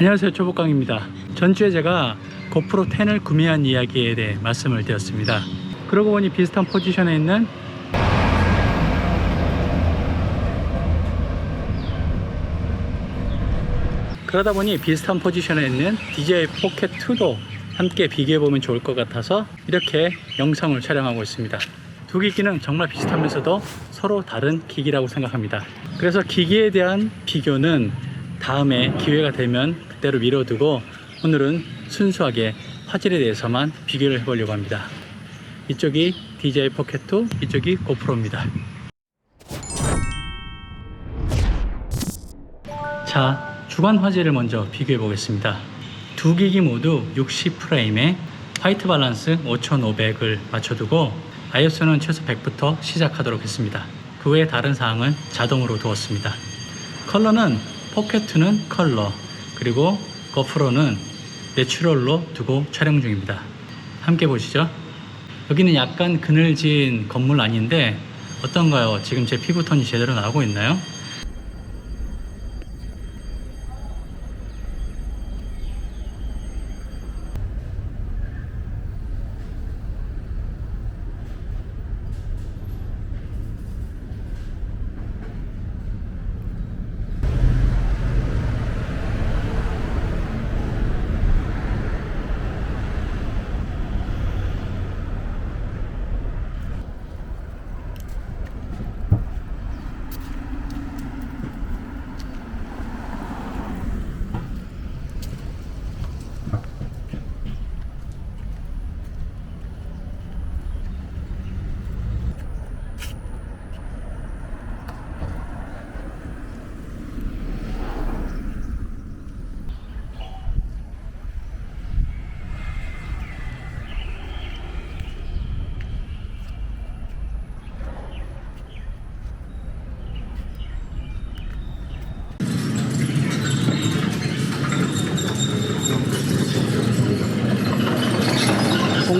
안녕하세요 초복강입니다 전주에 제가 고프로 10을 구매한 이야기에 대해 말씀을 드렸습니다 그러고 보니 비슷한 포지션에 있는 그러다 보니 비슷한 포지션에 있는 DJI 포켓 2도 함께 비교해 보면 좋을 것 같아서 이렇게 영상을 촬영하고 있습니다. 두 기기는 정말 비슷하면서도 서로 다른 기기라고 생각합니다. 그래서 기기에 대한 비교는 다음에 기회가 되면 그대로 미뤄두고 오늘은 순수하게 화질에 대해서만 비교를 해보려고 합니다. 이쪽이 DJI 포켓 2, 이쪽이 고프로입니다. 자, 주간 화질을 먼저 비교해 보겠습니다. 두 기기 모두 60프레임에 화이트 밸런스 5500을 맞춰두고 ISO는 최소 100부터 시작하도록 했습니다. 그 외에 다른 사항은 자동으로 두었습니다. 컬러는 포켓2는 컬러 그리고 거프로는 내추럴로 두고 촬영 중입니다. 함께 보시죠. 여기는 약간 그늘진 건물 아닌데 어떤가요? 지금 제 피부 톤이 제대로 나오고 있나요?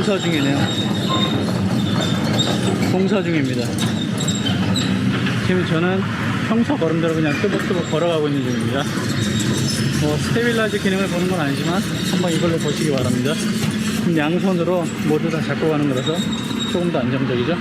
공사 중이네요. 공사 중입니다. 지금 저는 평소 걸음대로 그냥 뚜벅뚜벅 걸어가고 있는 중입니다. 뭐 스테빌라이즈 기능을 보는 건 아니지만 한번 이걸로 보시기 바랍니다. 양손으로 모두 다 잡고 가는 거라서 조금 더 안정적이죠.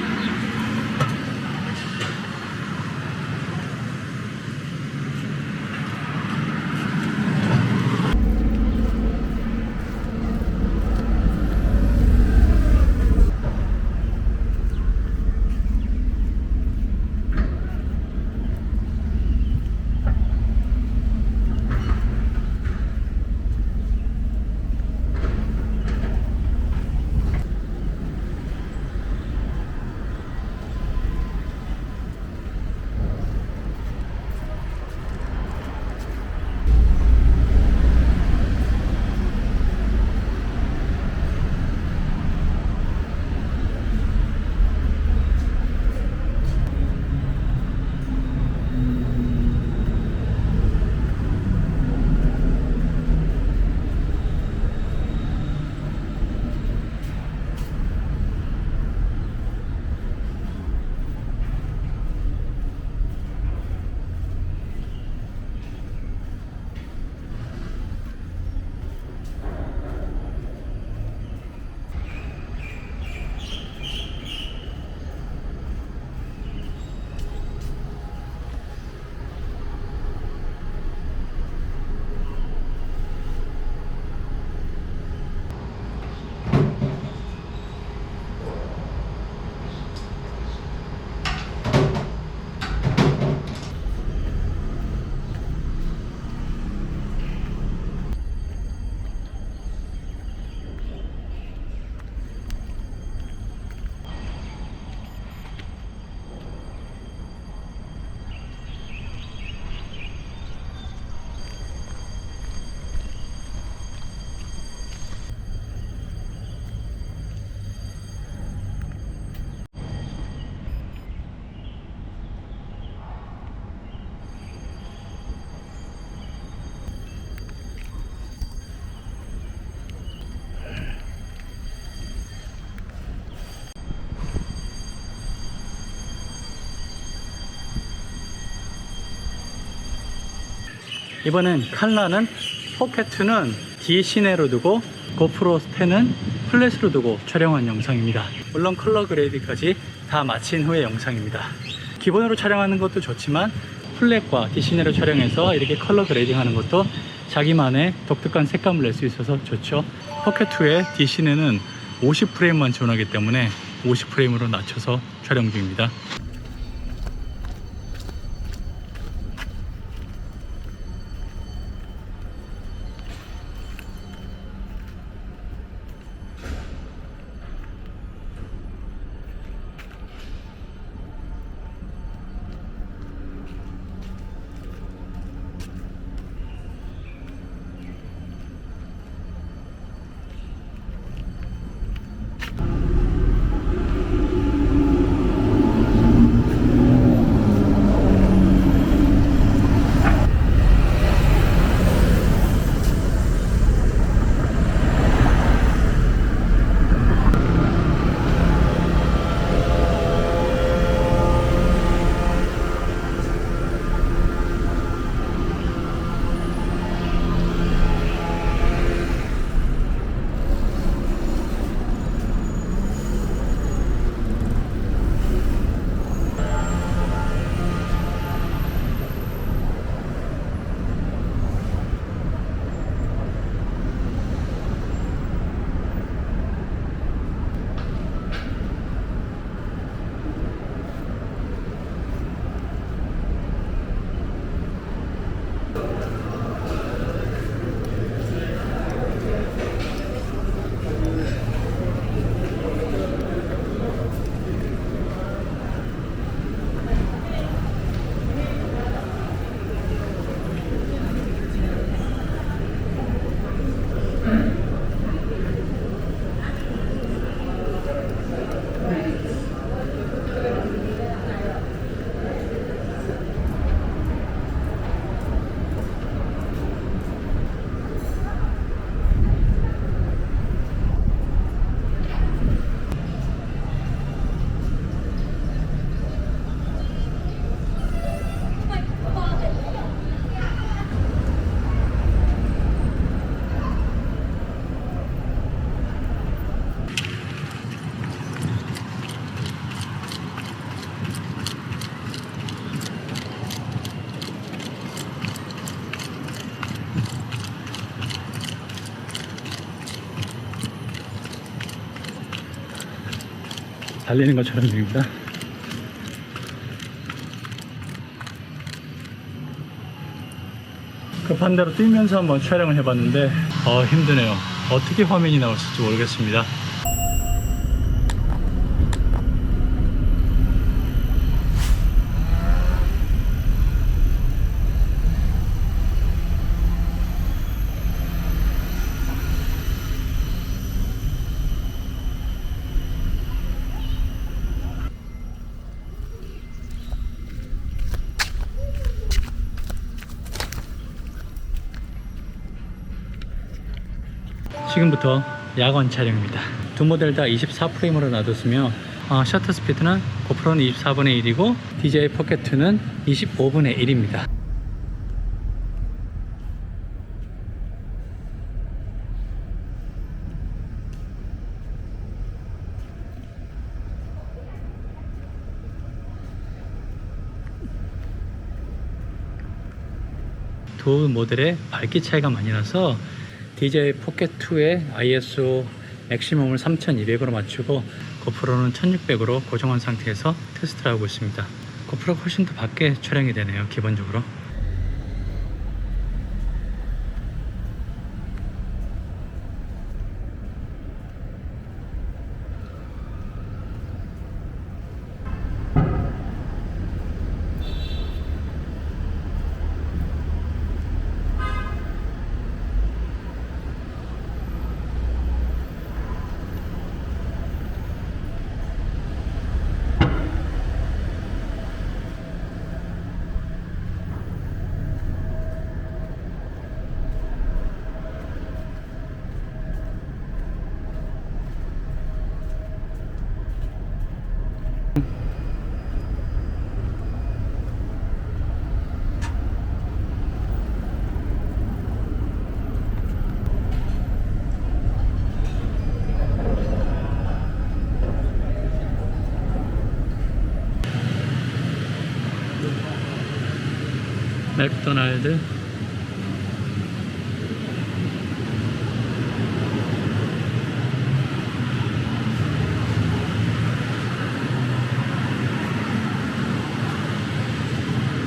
이번엔 칼라는 포켓2는 D 시내로 두고 고프로 10은 플랫으로 두고 촬영한 영상입니다. 물론 컬러 그레이드까지 다 마친 후의 영상입니다. 기본으로 촬영하는 것도 좋지만 플랫과 D 시내로 촬영해서 이렇게 컬러 그레이딩 하는 것도 자기만의 독특한 색감을 낼 수 있어서 좋죠. 포켓2의 D 시내는 50프레임만 지원하기 때문에 50프레임으로 낮춰서 촬영 중입니다. 달리는 것처럼 중입니다. 급한 대로 뛰면서 한번 촬영을 해봤는데 어 힘드네요. 어떻게 화면이 나올지 모르겠습니다. 지금부터 야간 촬영입니다. 두 모델 다 24프레임으로 놔뒀으며 어, 셔터 스피드는 고프로는 24분의 1이고 DJI 포켓2는 25분의 1입니다. 두 모델의 밝기 차이가 많이 나서 DJI 포켓2의 ISO 맥시멈을 3200으로 맞추고 고프로는 1600으로 고정한 상태에서 테스트를 하고 있습니다. 고프로가 훨씬 더 밝게 촬영이 되네요, 기본적으로. 맥도날드.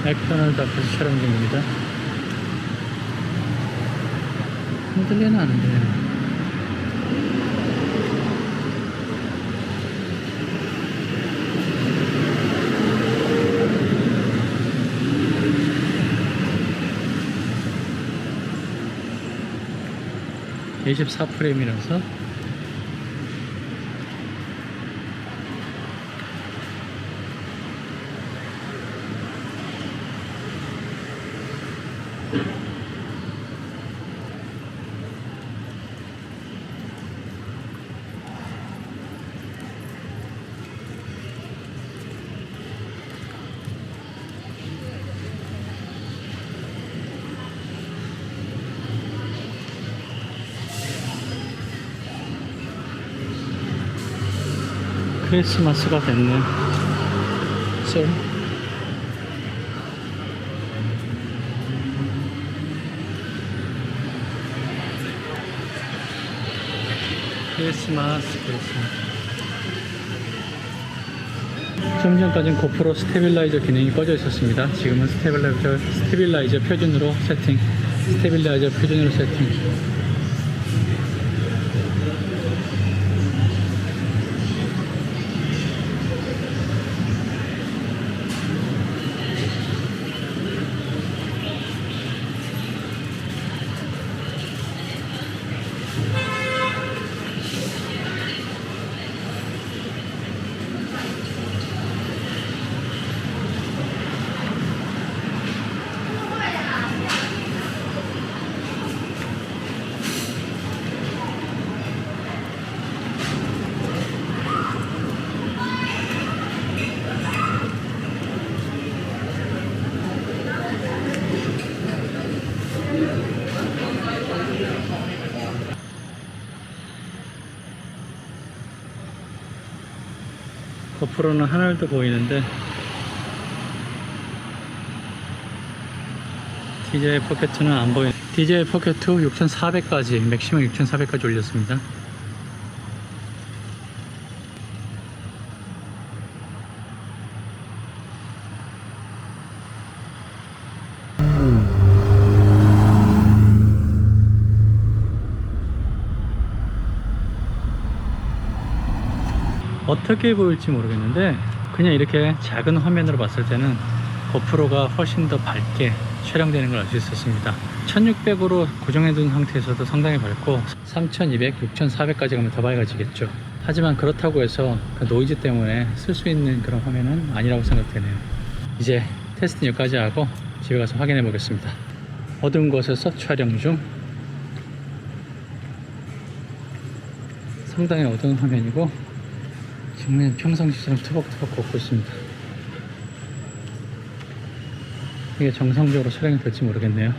맥도날드 앞에서 촬영 중입니다. 흔들리는 않은데 (24 프레임이라서) 크리스마스가 됐네. 썰. 크리스마스, 크리스마스. 좀 전까지는 고프로 스테빌라이저 기능이 꺼져 있었습니다. 지금은 스테빌라이저, 스테빌라이저 표준으로 세팅. 스테빌라이저 표준으로 세팅. 고프로는 하늘도 보이는데 DJI 포켓2는 안 보이네. DJI 포켓2 6400까지 맥시멈 6400까지 올렸습니다 어떻게 보일지 모르겠는데 그냥 이렇게 작은 화면으로 봤을 때는 고프로가 훨씬 더 밝게 촬영되는 걸 알 수 있었습니다. 1600으로 고정해둔 상태에서도 상당히 밝고 3200, 6400까지 가면 더 밝아지겠죠. 하지만 그렇다고 해서 그 노이즈 때문에 쓸 수 있는 그런 화면은 아니라고 생각되네요. 이제 테스트 여기까지 하고 집에 가서 확인해 보겠습니다. 어두운 곳에서 촬영 중 상당히 어두운 화면이고 지금은 평상시처럼 투벅투벅 걷고 있습니다. 이게 정상적으로 촬영이 될지 모르겠네요.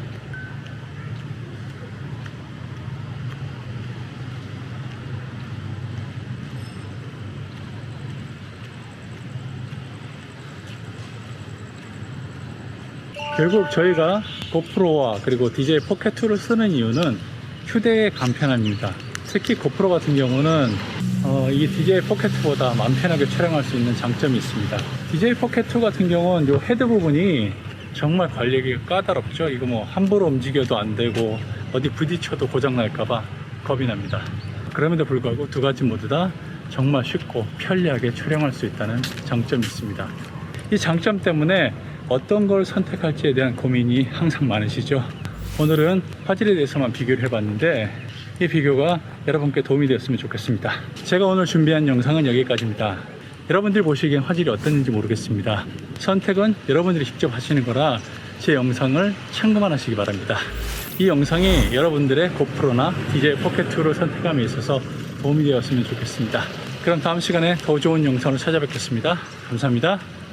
결국 저희가 고프로와 그리고 DJI 포켓2를 쓰는 이유는 휴대의 간편함입니다. 특히 고프로 같은 경우는 어, 이 DJI 포켓2보다 마음 편하게 촬영할 수 있는 장점이 있습니다. DJI 포켓2 같은 경우는 이 헤드 부분이 정말 관리하기가 까다롭죠. 이거 뭐 함부로 움직여도 안 되고 어디 부딪혀도 고장 날까봐 겁이 납니다. 그럼에도 불구하고 두 가지 모두 다 정말 쉽고 편리하게 촬영할 수 있다는 장점이 있습니다. 이 장점 때문에 어떤 걸 선택할지에 대한 고민이 항상 많으시죠. 오늘은 화질에 대해서만 비교를 해봤는데 이 비교가 여러분께 도움이 되었으면 좋겠습니다. 제가 오늘 준비한 영상은 여기까지입니다. 여러분들이 보시기엔 화질이 어땠는지 모르겠습니다. 선택은 여러분들이 직접 하시는 거라 제 영상을 참고만 하시기 바랍니다. 이 영상이 여러분들의 고프로나 DJI 포켓2를 선택함에 있어서 도움이 되었으면 좋겠습니다. 그럼 다음 시간에 더 좋은 영상으로 찾아뵙겠습니다. 감사합니다.